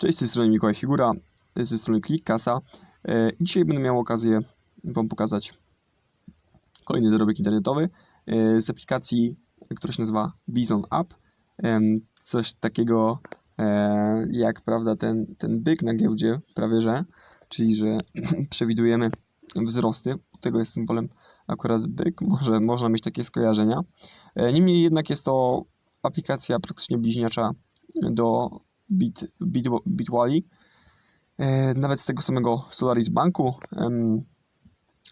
Cześć, z tej strony Mikołaj Figura, z tej strony Klik Kasa. E, Dzisiaj będę miał okazję Wam pokazać kolejny zarobek internetowy e, z aplikacji, która się nazywa Bison App. Coś takiego e, jak prawda ten, ten byk na giełdzie, prawie że, czyli że przewidujemy wzrosty. Tego jest symbolem akurat byk, może można mieć takie skojarzenia. Niemniej jednak jest to aplikacja praktycznie bliźniacza do Bit, Bit, Bitwali, e, nawet z tego samego Solaris Banku.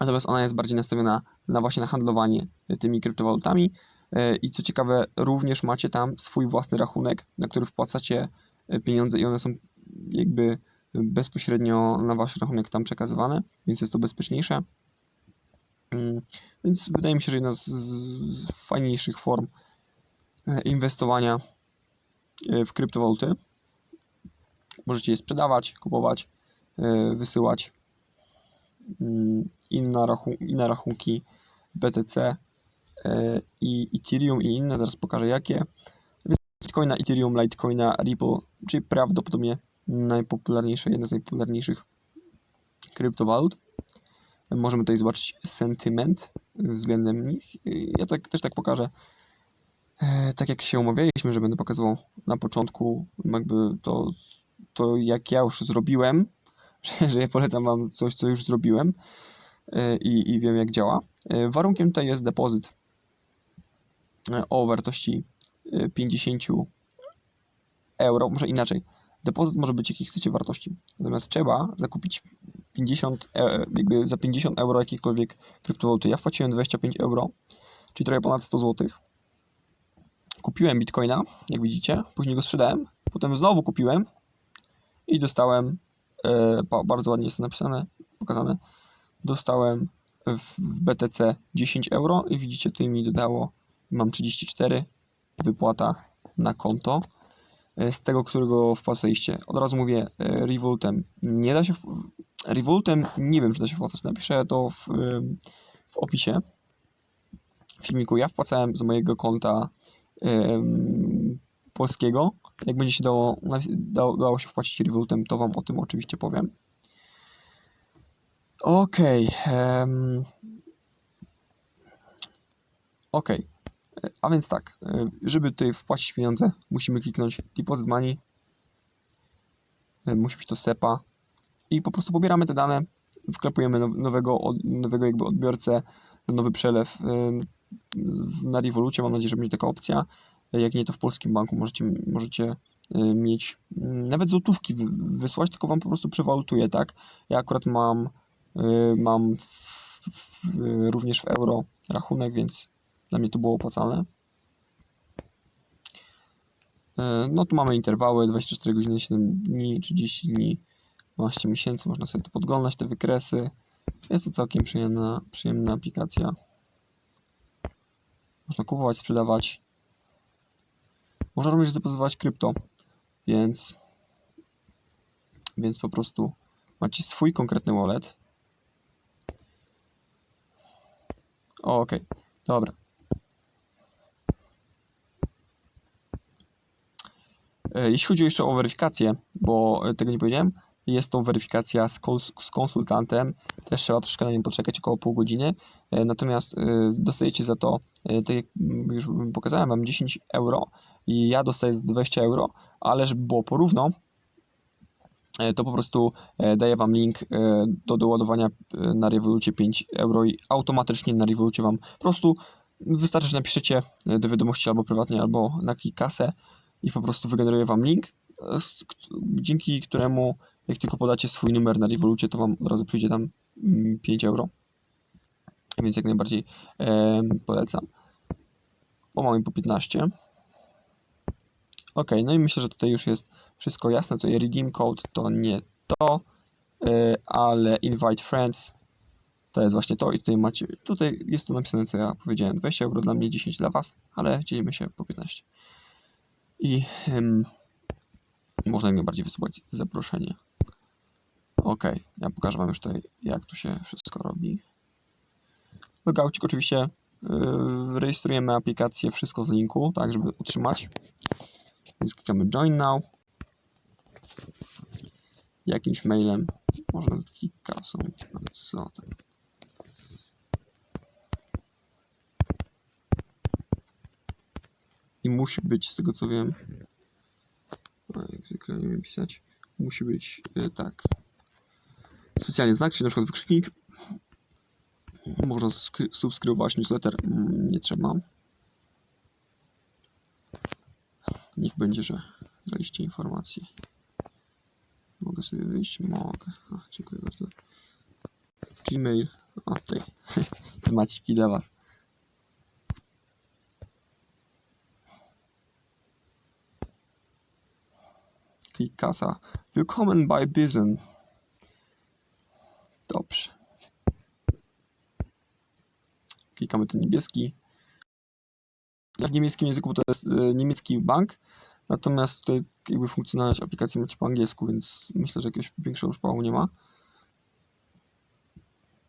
Natomiast ona jest bardziej nastawiona na właśnie na handlowanie tymi kryptowalutami. E, I co ciekawe, również macie tam swój własny rachunek, na który wpłacacie e, pieniądze i one są jakby bezpośrednio na wasz rachunek tam przekazywane, więc jest to bezpieczniejsze. Mm, Więc wydaje mi się, że jedna z, z fajniejszych form inwestowania w kryptowaluty. Możecie je sprzedawać, kupować, e, wysyłać mm, i na, rachun- i na rachunki BTC e, i Ethereum i inne, zaraz pokażę jakie. Bitcoina, Ethereum, Litecoina, Ripple, czyli prawdopodobnie najpopularniejsze, jedna z najpopularniejszych kryptowalut. Możemy tutaj zobaczyć sentyment względem nich. Ja tak, też tak pokażę. Tak jak się umawialiśmy, że będę pokazywał na początku jakby to, to jak ja już zrobiłem, że, że ja polecam Wam coś, co już zrobiłem e, i, i wiem jak działa. E, Warunkiem tutaj jest depozyt e, o wartości e, 50 euro, może inaczej. Depozyt może być jakiej chcecie wartości. Natomiast trzeba zakupić 50, e, jakby za 50 euro jakiejkolwiek kryptowaluty. Ja wpłaciłem 25 euro, czyli trochę ponad 100 zł. Kupiłem bitcoina, jak widzicie, później go sprzedałem, potem znowu kupiłem i dostałem, e, ba- bardzo ładnie jest to napisane, pokazane, dostałem w BTC 10 euro i widzicie, tutaj mi dodało, mam 34, wypłata na konto e, z tego, którego wpłacaliście. Od razu mówię, e, Revolutem nie da się, Revolutem nie wiem, czy da się wpłacać, napiszę to w, w opisie filmiku. Ja wpłacałem z mojego konta polskiego. Jak będzie się dało, dało, dało się wpłacić Revolutem, to Wam o tym oczywiście powiem. Okej. em, Okej. E, A więc tak, e, żeby tutaj wpłacić pieniądze, musimy kliknąć Deposit Money. E, Musi być to SEPA. I po prostu pobieramy te dane, wklepujemy now- nowego, nowego jakby odbiorcę, nowy przelew na Revolucie. Mam nadzieję, że będzie taka opcja. Jak nie, to w polskim banku możecie, możecie e, mieć mm, nawet złotówki wy- wysłać, tylko wam po prostu przewalutuje, tak? Ja akurat mam, e, mam w, w, również w euro rachunek, więc dla mnie to było opłacalne. E, No tu mamy interwały 24 godziny, 7 dni, 30 dni, 12 miesięcy. Można sobie to podglądać, te wykresy. Jest to całkiem przyjemna, przyjemna aplikacja. Można kupować, sprzedawać. Można również depozytować krypto, więc, więc po prostu macie swój konkretny wallet. O, Okej, dobra. E, Jeśli chodzi jeszcze o weryfikację, bo tego nie powiedziałem, jest to weryfikacja z, kons- z konsultantem. Też trzeba troszkę na nim poczekać, około pół godziny. E, Natomiast e, dostajecie za to, e, tak jak już pokazałem Wam, 10 euro i ja dostaję z 20 euro, ale żeby było porówno, to po prostu daję Wam link do doładowania na Revolucie 5 euro i automatycznie na Revolucie Wam po prostu wystarczy, że napiszecie do wiadomości albo prywatnie, albo na kasę i po prostu wygeneruje Wam link, dzięki któremu jak tylko podacie swój numer na Revolucie, to Wam od razu przyjdzie tam mm, 5 euro. Więc jak najbardziej em, polecam. Bo mamy po 15. Ok, no i myślę, że tutaj już jest wszystko jasne. Tutaj redeem code to nie to, e, ale invite friends to jest właśnie to i tutaj macie, tutaj jest to napisane co ja powiedziałem, 20 euro dla mnie, 10 dla Was, ale dzielimy się po 15. I można jak najbardziej wysyłać zaproszenie. Ok, ja pokażę Wam już tutaj jak tu się wszystko robi. Logaucik oczywiście yy, rejestrujemy aplikację, wszystko z linku, tak żeby utrzymać. Więc klikamy Join Now. jakimś mailem, może nawet kasą, ale co tam. I musi być, z tego co wiem, a jak zwykle nie wiem pisać, musi być e, tak. Specjalnie znak, czyli na przykład wykrzyknik. Można skry- subskrybować newsletter, Mm, nie trzeba. Niech będzie, że daliście informację. Mogę sobie wyjść? Mogę. Dziękuję bardzo. Gmail. O, tutaj. Temaciki dla Was. Klik kasa. Willkommen bei Bison. Klikamy ten niebieski. W niemieckim języku to jest e, niemiecki bank, natomiast tutaj jakby funkcjonalność aplikacji macie po angielsku, więc myślę, że jakiegoś większego szpału nie ma.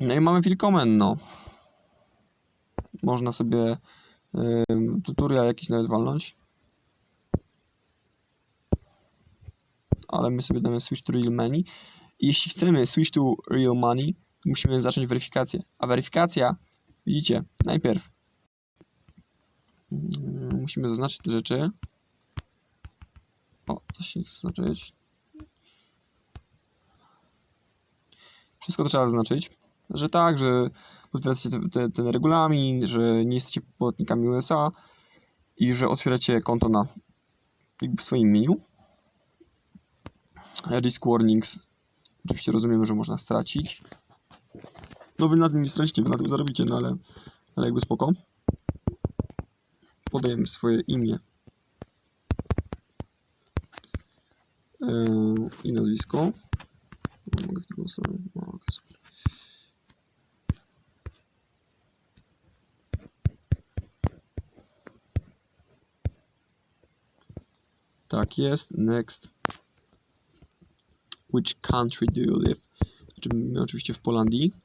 No i mamy Willkommen, no. Można sobie ym, tutorial jakiś nawet walnąć. Ale my sobie damy switch to real money. I jeśli chcemy switch to real money, musimy zacząć weryfikację. A weryfikacja, widzicie, najpierw mm, musimy zaznaczyć te rzeczy. O, coś się chce zaznaczyć. Wszystko to trzeba zaznaczyć, że tak, że potwierdzacie te, te, ten regulamin, że nie jesteście płatnikami USA i że otwieracie konto na w swoim imieniu. Risk warnings. Oczywiście rozumiemy, że można stracić. No wy na tym nie stracicie, wy na tym zarobicie, no ale, ale jakby spoko. Podajemy swoje imię yy, i nazwisko. Mogę w drugą stronę. Mogę sobie. Tak jest. Next. Which country do you live? Znaczy, oczywiście w Polandii.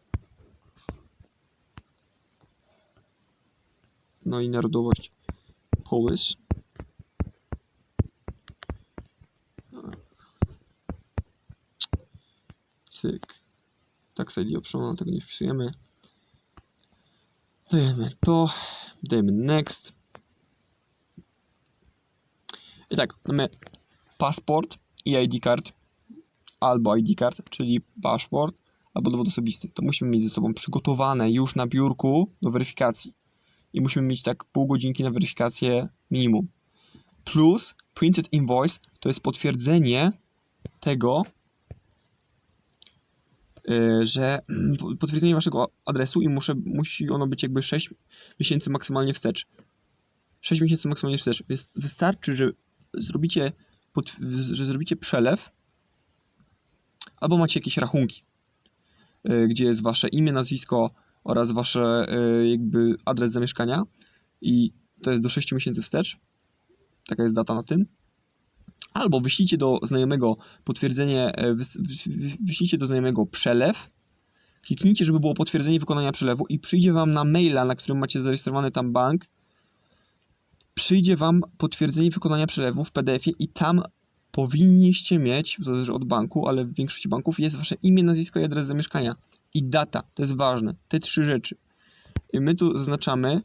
No i narodowość Polish. Cyk. Tak ID optional, tego nie wpisujemy. Dajemy to. Dajemy next. I tak, mamy paszport i ID card. Albo ID card, czyli paszport, albo dowód osobisty. To musimy mieć ze sobą przygotowane już na biurku do weryfikacji. I musimy mieć tak pół godzinki na weryfikację minimum. Plus printed invoice to jest potwierdzenie tego, y, że potwierdzenie waszego adresu i muszę, musi ono być jakby 6 miesięcy maksymalnie wstecz. 6 miesięcy maksymalnie wstecz. Więc wystarczy, że zrobicie, że zrobicie przelew albo macie jakieś rachunki, y, gdzie jest wasze imię, nazwisko oraz wasze y, jakby adres zamieszkania i to jest do 6 miesięcy wstecz. Taka jest data na tym. Albo wyślijcie do znajomego potwierdzenie, e, wyślijcie do znajomego przelew, kliknijcie, żeby było potwierdzenie wykonania przelewu i przyjdzie Wam na maila, na którym macie zarejestrowany tam bank, przyjdzie Wam potwierdzenie wykonania przelewu w PDF-ie i tam powinniście mieć, to zależy od banku, ale w większości banków jest Wasze imię, nazwisko i adres zamieszkania i data, to jest ważne, te trzy rzeczy. I my tu zaznaczamy,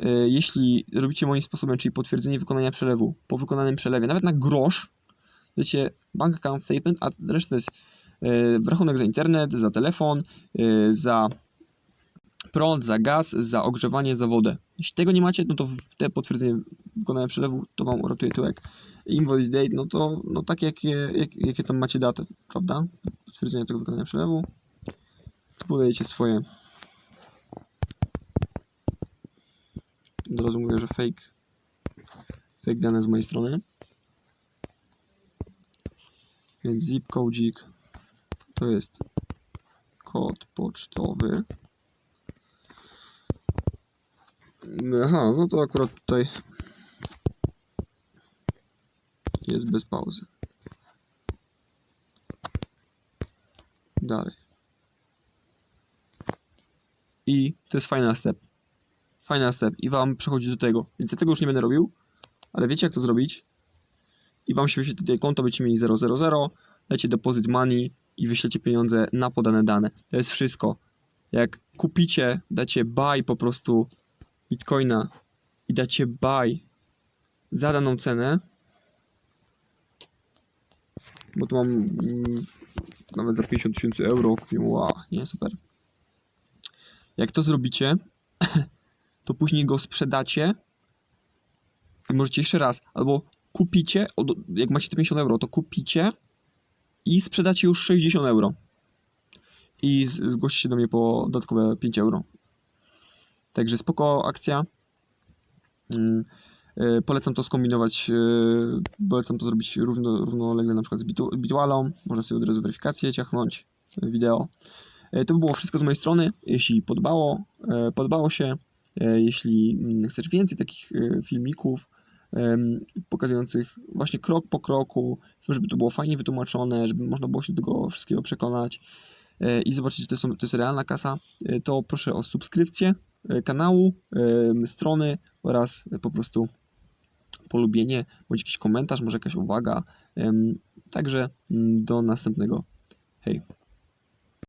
e, jeśli robicie moim sposobem, czyli potwierdzenie wykonania przelewu po wykonanym przelewie, nawet na grosz, dajcie bank account statement, a reszta to jest e, rachunek za internet, za telefon, e, za prąd, za gaz, za ogrzewanie, za wodę. Jeśli tego nie macie, no to te potwierdzenie wykonania przelewu to Wam uratuje tyłek. Invoice date, no to no tak jakie, jak, jakie tam macie datę, prawda? Potwierdzenie tego wykonania przelewu. Tu podajecie swoje. Od razu mówię, że fake. Fake dane z mojej strony. Więc zip codzik to jest kod pocztowy. Aha, no to akurat tutaj jest bez pauzy. Dalej. I to jest final step. Final step. I wam przechodzi do tego. Więc ja tego już nie będę robił, ale wiecie jak to zrobić. I wam się wyświetli tutaj konto, będziecie mieli 000. dajcie deposit money i wyślecie pieniądze na podane dane. To jest wszystko. Jak kupicie, dacie buy po prostu bitcoina i dacie buy za daną cenę, bo tu mam mm, nawet za 50 tysięcy euro kupiłem, wow, nie, super. Jak to zrobicie, to później go sprzedacie i możecie jeszcze raz, albo kupicie, jak macie te 50 euro, to kupicie i sprzedacie już 60 euro. I zgłosicie do mnie po dodatkowe 5 euro. Także spoko akcja. Mm, e, Polecam to skombinować, e, polecam to zrobić równo, równolegle na przykład z Bitu- Bitwalą. Można sobie od razu weryfikację ciachnąć, e, wideo. To by było wszystko z mojej strony. Jeśli podobało, e, podobało się, jeśli mm, chcesz więcej takich filmików pokazujących właśnie krok po kroku, żeby to było fajnie wytłumaczone, żeby można było się do tego wszystkiego przekonać i zobaczyć, że to, to jest realna kasa, to proszę o subskrypcję kanału, em, strony oraz po prostu polubienie, bądź jakiś komentarz, może jakaś uwaga. Także mm, do następnego. Hej.